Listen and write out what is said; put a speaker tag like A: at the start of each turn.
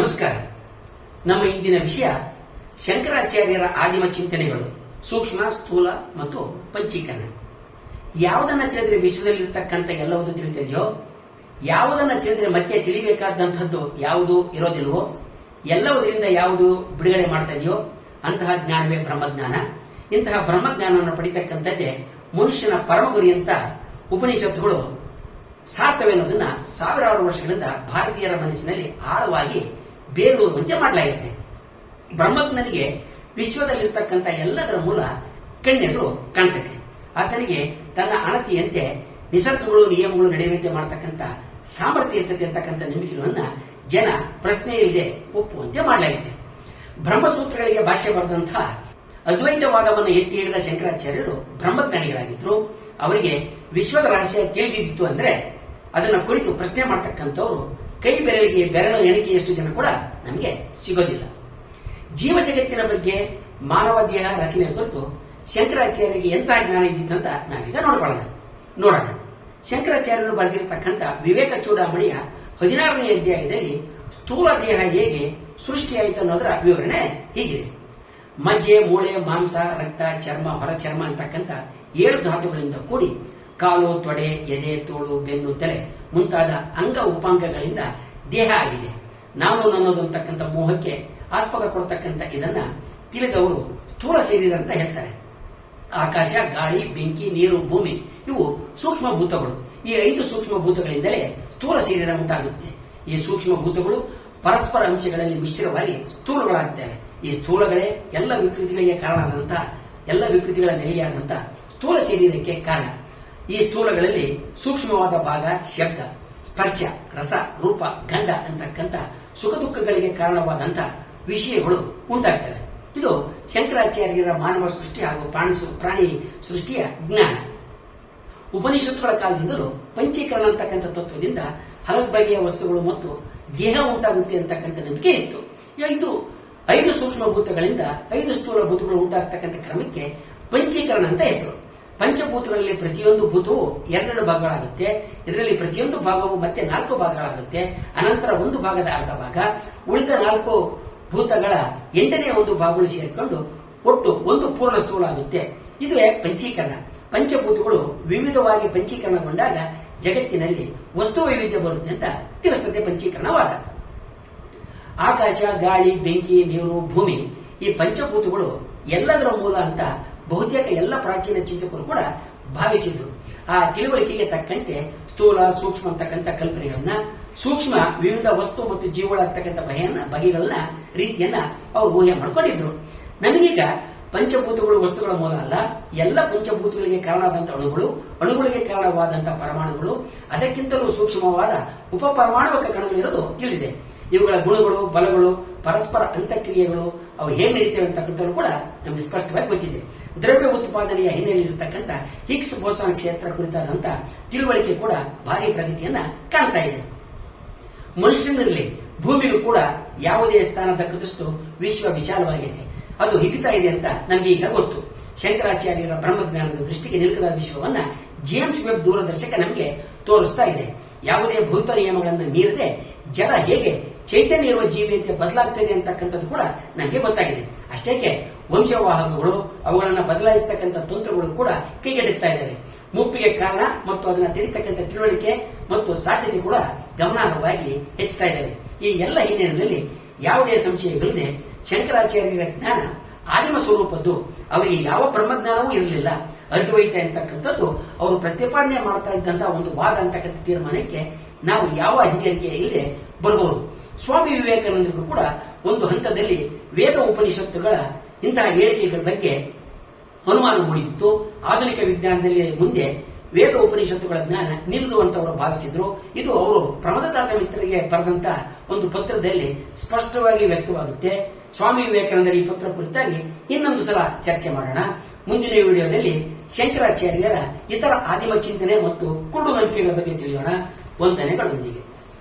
A: ನಮಸ್ಕಾರ. ನಮ್ಮ ಇಂದಿನ ವಿಷಯ ಶಂಕರಾಚಾರ್ಯರ ಆದಿಮ ಚಿಂತನೆಗಳು, ಸೂಕ್ಷ್ಮ, ಸ್ಥೂಲ ಮತ್ತು ಪಂಚೀಕರಣ. ಯಾವುದನ್ನ ತಿಳಿದ್ರೆ ವಿಶ್ವದಲ್ಲಿರ್ತಕ್ಕಂಥ ಎಲ್ಲವುದು ತಿಳಿತಿದೆಯೋ, ಯಾವುದನ್ನ ತಿಳಿದ್ರೆ ಮತ್ತೆ ತಿಳಿಬೇಕಾದಂಥದ್ದು ಯಾವುದು ಇರೋದಿಲ್ವೋ, ಎಲ್ಲವುದರಿಂದ ಯಾವುದು ಬಿಡುಗಡೆ ಮಾಡ್ತಾ ಇದೆಯೋ ಅಂತಹ ಜ್ಞಾನವೇ ಬ್ರಹ್ಮಜ್ಞಾನ. ಇಂತಹ ಬ್ರಹ್ಮಜ್ಞಾನವನ್ನು ಪಡಿತಕ್ಕಂಥದ್ದೇ ಮನುಷ್ಯನ ಪರಮ ಗುರಿ ಅಂತ ಉಪನಿಷತ್ತುಗಳು ಸಾರ್ಥವೆನ್ನುವುದನ್ನು ಸಾವಿರಾರು ವರ್ಷಗಳಿಂದ ಭಾರತೀಯರ ಮನಸ್ಸಿನಲ್ಲಿ ಆಳವಾಗಿ ಬೇರೂರುವಂತೆ ಮಾಡಲಾಗಿದೆ ಬ್ರಹ್ಮಜ್ಞನಿಗೆ ವಿಶ್ವದಲ್ಲಿರ್ತಕ್ಕಂಥ ಎಲ್ಲದರ ಮೂಲ ಕಣ್ಣೆದು ಕಾಣ್ತದೆ ಆತನಿಗೆ ತನ್ನ ಅಣತಿಯಂತೆ ನಿಸರ್ಗಗಳು, ನಿಯಮಗಳು ನಡೆಯುವಂತೆ ಮಾಡತಕ್ಕಂಥ ಸಾಮರ್ಥ್ಯ ಇರ್ತದೆ ಅಂತಕ್ಕಂಥ ನಂಬಿಕೆಗಳನ್ನ ಜನ ಪ್ರಶ್ನೆ ಇಲ್ಲದೆ ಒಪ್ಪುವಂತೆ ಮಾಡಲಾಗಿದೆ ಬ್ರಹ್ಮಸೂತ್ರಗಳಿಗೆ ಭಾಷೆ ಬರೆದಂತಹ ಅದ್ವೈತವಾದವನ್ನು ಎತ್ತಿ ಹಿಡಿದ ಶಂಕರಾಚಾರ್ಯರು ಬ್ರಹ್ಮಜ್ಞಾನಿಗಳಾಗಿದ್ರು. ಅವರಿಗೆ ವಿಶ್ವದ ರಹಸ್ಯ ತಿಳಿದಿತ್ತು ಅಂದ್ರೆ ಅದನ್ನ ಕುರಿತು ಪ್ರಶ್ನೆ ಮಾಡ್ತಕ್ಕಂಥವ್ರು ಕೈ ಬೆರಳಿಗೆ ಬೆರಳು ಎಣಿಕೆಯಷ್ಟು ಜನ ಕೂಡ ನಮಗೆ ಸಿಗೋದಿಲ್ಲ. ಜೀವ ಜಗತ್ತಿನ ಬಗ್ಗೆ ಮಾನವ ದೇಹ ರಚನೆ ಕುರಿತು ಶಂಕರಾಚಾರ್ಯರಿಗೆ ಎಂತಹ ಜ್ಞಾನ ಇದ್ದಿತ್ತಂತ ನಾವೀಗ ನೋಡ್ಕೊಳ್ಳೋಣ. ನೋಡೋಣ. ಶಂಕರಾಚಾರ್ಯರು ಬರೆದಿರತಕ್ಕಂಥ ವಿವೇಕ ಚೂಡಾಮಣಿಯ ಹದಿನಾರನೇ ಅಧ್ಯಾಯದಲ್ಲಿ ಸ್ಥೂಲ ದೇಹ ಹೇಗೆ ಸೃಷ್ಟಿಯಾಯಿತು ಅನ್ನೋದರ ವಿವರಣೆ ಹೀಗಿದೆ. ಮಜ್ಜೆ, ಮೂಳೆ, ಮಾಂಸ, ರಕ್ತ, ಚರ್ಮ ಹೊರ ಚರ್ಮ ಅಂತಕ್ಕಂಥ ಏಳು ಧಾತುಗಳಿಂದ ಕೂಡಿ ಕಾಲು ತೊಡೆ, ಎದೆ, ತೋಳು, ಬೆನ್ನು, ತಲೆ ಮುಂತಾದ ಅಂಗ ಉಪಾಂಗಗಳಿಂದ ದೇಹ ಆಗಿದೆ. ನಾನು ನನ್ನದು ಅಂತಕ್ಕಂಥ ಮೋಹಕ್ಕೆ ಆಸ್ಪದ ಕೊಡ್ತಕ್ಕಂಥ ಇದನ್ನ ತಿಳಿದವರು ಸ್ಥೂಲ ಶರೀರ ಅಂತ ಹೇಳ್ತಾರೆ. ಆಕಾಶ, ಗಾಳಿ, ಬೆಂಕಿ, ನೀರು, ಭೂಮಿ ಇವು ಸೂಕ್ಷ್ಮ ಭೂತಗಳು ಈ ಐದು ಸೂಕ್ಷ್ಮ ಭೂತಗಳಿಂದಲೇ ಸ್ಥೂಲ ಶರೀರ ಉಂಟಾಗುತ್ತೆ. ಈ ಸೂಕ್ಷ್ಮ ಭೂತಗಳು ಪರಸ್ಪರ ಅಂಶಗಳಲ್ಲಿ ಮಿಶ್ರವಾಗಿ ಸ್ಥೂಲಗಳಾಗ್ತವೆ. ಈ ಸ್ಥೂಲಗಳೇ ಎಲ್ಲ ವಿಕೃತಿಗಳಿಗೆ ಕಾರಣವಾದಂತಹ ಎಲ್ಲ ವಿಕೃತಿಗಳ ನೆಲೆಯಾದಂತಹ ಸ್ಥೂಲ ಶರೀರಕ್ಕೆ ಕಾರಣ. ಈ ಸ್ಥೂಲಗಳಲ್ಲಿ ಸೂಕ್ಷ್ಮವಾದ ಭಾಗ, ಶಬ್ದ, ಸ್ಪರ್ಶ, ರಸ, ರೂಪ, ಗಂಧ ಅಂತಕ್ಕಂಥ ಸುಖ ದುಃಖಗಳಿಗೆ ಕಾರಣವಾದಂತಹ ವಿಷಯಗಳು ಉಂಟಾಗ್ತವೆ. ಇದು ಶಂಕರಾಚಾರ್ಯರ ಮಾನವ ಸೃಷ್ಟಿ ಹಾಗೂ ಪ್ರಾಣಿ ಪ್ರಾಣಿ ಸೃಷ್ಟಿಯ ಜ್ಞಾನ. ಉಪನಿಷತ್ತುಗಳ ಕಾಲದಿಂದಲೂ ಪಂಚೀಕರಣ ಅಂತಕ್ಕಂಥ ತತ್ವದಿಂದ ಹಲವು ಬಗೆಯ ವಸ್ತುಗಳು ಮತ್ತು ದೇಹ ಉಂಟಾಗುತ್ತೆ ಅಂತಕ್ಕಂಥ ನಂಬಿಕೆ ಇತ್ತು. ಇದು ಐದು ಸೂಕ್ಷ್ಮ ಭೂತಗಳಿಂದ ಐದು ಸ್ಥೂಲ ಭೂತಗಳು ಉಂಟಾಗ್ತಕ್ಕಂಥ ಕ್ರಮಕ್ಕೆ ಪಂಚೀಕರಣ ಅಂತ ಹೆಸರು. ಪಂಚಭೂತಗಳಲ್ಲಿ ಪ್ರತಿಯೊಂದು ಭೂತವು ಎರಡೆರಡು ಭಾಗಗಳಾಗುತ್ತೆ. ಇದರಲ್ಲಿ ಪ್ರತಿಯೊಂದು ಭಾಗವು ಮತ್ತೆ ನಾಲ್ಕು ಭಾಗಗಳಾಗುತ್ತೆ. ಅನಂತರ ಒಂದು ಭಾಗದ ಅರ್ಧ ಭಾಗ. ಉಳಿದ ನಾಲ್ಕು ಭೂತಗಳ ಎಂಟನೇ ಒಂದು ಭಾಗಗಳು ಸೇರಿಕೊಂಡು ಒಟ್ಟು ಒಂದು ಪೂರ್ಣ ಸ್ಥೂಲ ಆಗುತ್ತೆ. ಇದು ಪಂಚೀಕರಣ? ಪಂಚಭೂತಗಳು ವಿವಿಧವಾಗಿ ಪಂಚೀಕರಣಗೊಂಡಾಗ ಜಗತ್ತಿನಲ್ಲಿ ವಸ್ತು ವೈವಿಧ್ಯ ಬರುತ್ತೆ ಅಂತ ತಿಳಿಸ್ತದೆ ಪಂಚೀಕರಣವಾದ. ಆಕಾಶ, ಗಾಳಿ, ಬೆಂಕಿ, ನೀರು, ಭೂಮಿ ಈ ಪಂಚಭೂತಗಳು ಎಲ್ಲದರ ಮೂಲ ಅಂತ ಬಹುತೇಕ ಎಲ್ಲ ಪ್ರಾಚೀನ ಚಿಂತಕರು ಕೂಡ ಭಾವಿಸಿದ್ರು. ಆ ತಿಳುವಳಿಕೆಗೆ ತಕ್ಕಂತೆ ಸ್ಥೂಲ, ಸೂಕ್ಷ್ಮ ಅಂತಕ್ಕಂಥ ಕಲ್ಪನೆಗಳನ್ನ, ಸೂಕ್ಷ್ಮ ವಿವಿಧ ವಸ್ತು ಮತ್ತು ಜೀವಗಳಾಗ್ತಕ್ಕಂಥ ಬಗೆಯನ್ನ, ಬಗೆಗಳನ್ನ, ರೀತಿಯನ್ನ ಅವರು ಊಹೆ ಮಾಡ್ಕೊಂಡಿದ್ರು. ನಮಗೀಗ ಪಂಚಭೂತಗಳು ವಸ್ತುಗಳ ಮೂಲ ಅಲ್ಲ, ಎಲ್ಲ ಪಂಚಭೂತಗಳಿಗೆ ಕಾರಣವಾದಂತಹ ಅಣುಗಳು, ಅಣುಗಳಿಗೆ ಕಾರಣವಾದಂತಹ ಪರಮಾಣುಗಳು, ಅದಕ್ಕಿಂತಲೂ ಸೂಕ್ಷ್ಮವಾದ ಉಪ ಪರಮಾಣುವಿಕ ಕಣಗಳಿರೋದು ತಿಳಿದಿದೆ ಇವುಗಳ ಗುಣಗಳು, ಬಲಗಳು, ಪರಸ್ಪರ ಅಂತಕ್ರಿಯೆಗಳು ಅವು ಹೇಗೆ ನಡೀತವೆ ಅಂತಕ್ಕಂಥದ್ದು ಕೂಡ ನಮಗೆ ಸ್ಪಷ್ಟವಾಗಿ ಗೊತ್ತಿದೆ. ದ್ರವ್ಯ ಉತ್ಪಾದನೆಯ ಹಿನ್ನೆಲೆಯಲ್ಲಿರತಕ್ಕಂಥ ಹಿಗ್ಸ್ ಬೋಸಾನ್ ಕ್ಷೇತ್ರ ಕುರಿತಾದಂಥ ತಿಳುವಳಿಕೆ ಕೂಡ ಭಾರಿ ಪ್ರಗತಿಯನ್ನ ಕಾಣ್ತಾ ಇದೆ. ಮನುಷ್ಯನಿರಲಿ, ಭೂಮಿಗೂ ಕೂಡ ಯಾವುದೇ ಸ್ಥಾನ ತಕ್ಕದಷ್ಟು ವಿಶ್ವ ವಿಶಾಲವಾಗಿದೆ. ಅದು ಹಿಗ್ತಾ ಇದೆ ಅಂತ ನಮಗೆ ಈಗ ಗೊತ್ತು. ಶಂಕರಾಚಾರ್ಯರ ಬ್ರಹ್ಮಜ್ಞಾನದ ದೃಷ್ಟಿಗೆ ನಿಲುಕದ ವಿಶ್ವವನ್ನ ಜೇಮ್ಸ್ ವೆಬ್ ದೂರದರ್ಶಕ ನಮಗೆ ತೋರಿಸ್ತಾ ಇದೆ. ಯಾವುದೇ ಭೂತ ನಿಯಮಗಳನ್ನು ಮೀರದೆ ಜಲ ಹೇಗೆ ಚೈತನ್ಯ ಇರುವ ಜೀವಿಯಂತೆ ಬದಲಾಗ್ತದೆ ಅಂತಕ್ಕಂಥದ್ದು ಕೂಡ ನನಗೆ ಗೊತ್ತಾಗಿದೆ. ಅಷ್ಟೇಕೆ, ವಂಶವಾಹಕಗಳು ಅವುಗಳನ್ನು ಬದಲಾಯಿಸತಕ್ಕಂಥ ತಂತ್ರಗಳು ಕೂಡ ಕೈಗೆಡುತ್ತಾ ಇದ್ದಾವೆ. ಮುಪ್ಪಿಗೆ ಕಾರಣ ಮತ್ತು ಅದನ್ನ ತಿಳಿತಕ್ಕಂಥ ತಿಳುವಳಿಕೆ ಮತ್ತು ಸಾಧ್ಯತೆ ಕೂಡ ಗಮನಾರ್ಹವಾಗಿ ಹೆಚ್ಚುತ್ತಾ ಇದ್ದಾವೆ. ಈ ಎಲ್ಲ ಹಿನ್ನೆಲೆಯಲ್ಲಿ ಯಾವುದೇ ಸಂಶಯವಿಲ್ಲದೆ ಶಂಕರಾಚಾರ್ಯರ ಜ್ಞಾನ ಆದಿಮ ಸ್ವರೂಪದ್ದು ಅವರಿಗೆ ಯಾವ ಬ್ರಹ್ಮಜ್ಞಾನವೂ ಇರಲಿಲ್ಲ. ಅದ್ವೈತ ಅಂತಕ್ಕಂಥದ್ದು ಅವರು ಪ್ರತಿಪಾದನೆ ಮಾಡ್ತಾ ಇದ್ದಂತಹ ಒಂದು ವಾದ ಅಂತಕ್ಕಂಥ ತೀರ್ಮಾನಕ್ಕೆ ನಾವು ಯಾವ ಹಿಂಜರಿಕೆ ಇಲ್ಲದೆ ಬರಬಹುದು. ಸ್ವಾಮಿ ವಿವೇಕಾನಂದರು ಕೂಡ ಒಂದು ಹಂತದಲ್ಲಿ ವೇದ ಉಪನಿಷತ್ತುಗಳ ಇಂತಹ ಹೇಳಿಕೆಗಳ ಬಗ್ಗೆ ಅನುಮಾನ ಮೂಡಿದಿತ್ತು. ಆಧುನಿಕ ವಿಜ್ಞಾನದಲ್ಲಿ ಮುಂದೆ ವೇದ ಉಪನಿಷತ್ತುಗಳ ಜ್ಞಾನ ನಿಲ್ಲದು ಅಂತ ಭಾವಿಸಿದ್ರು. ಇದು ಅವರು ಪ್ರಮದದಾಸ ಮಿತ್ರರಿಗೆ ಬರೆದಂತ ಒಂದು ಪತ್ರದಲ್ಲಿ ಸ್ಪಷ್ಟವಾಗಿ ವ್ಯಕ್ತವಾಗುತ್ತೆ. ಸ್ವಾಮಿ ವಿವೇಕಾನಂದರ ಈ ಪತ್ರ ಕುರಿತಾಗಿ ಇನ್ನೊಂದು ಸಲ ಚರ್ಚೆ ಮಾಡೋಣ. ಮುಂದಿನ ವಿಡಿಯೋದಲ್ಲಿ ಶಂಕರಾಚಾರ್ಯರ ಇತರ ಆದಿಮ ಚಿಂತನೆ ಮತ್ತು ಕುರುಡು ನಂಬಿಕೆಗಳ ಬಗ್ಗೆ ತಿಳಿಯೋಣ. ವಂದನೆಗಳೊಂದಿಗೆ.